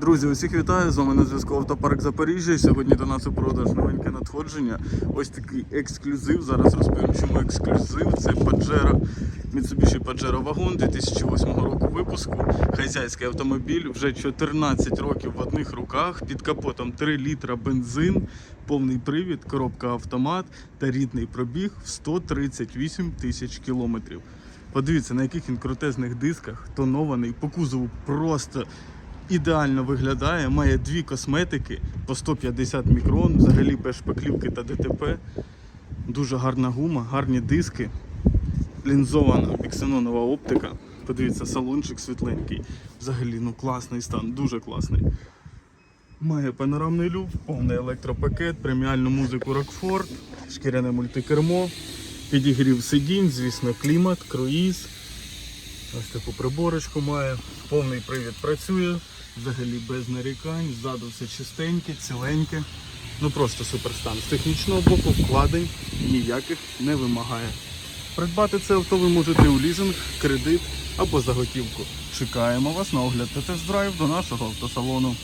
Друзі, усіх вітаю! З вами на зв'язку Автопарк Запоріжжя. Сьогодні до нас у продаж новеньке надходження. Ось такий ексклюзив. Зараз розповім, чому ексклюзив. Це Pajero, Mitsubishi Pajero Wagon 2008 року випуску. Хазяйський автомобіль, вже 14 років в одних руках. Під капотом 3 літра бензин, повний привід, коробка автомат та рідний пробіг в 138 тисяч кілометрів. Подивіться, на яких він крутезних дисках, тонований, по кузову просто ідеально виглядає, має дві косметики по 150 мікрон, взагалі без шпаклівки та ДТП. Дуже гарна гума, гарні диски, лінзована біксенонова оптика. Подивіться, салончик світленький. Взагалі ну класний стан, дуже класний. Має панорамний люк, повний електропакет, преміальну музику Rockford, шкіряне мультикермо, підігрів сидінь, звісно, клімат, круїз. Ось таку приборочку має, повний привід працює, взагалі без нарікань, ззаду все чистеньке, ціленьке. Ну просто суперстан. З технічного боку вкладень ніяких не вимагає. Придбати це авто ви можете у лізинг, кредит або за готівку. Чекаємо вас на огляд та тест-драйв до нашого автосалону.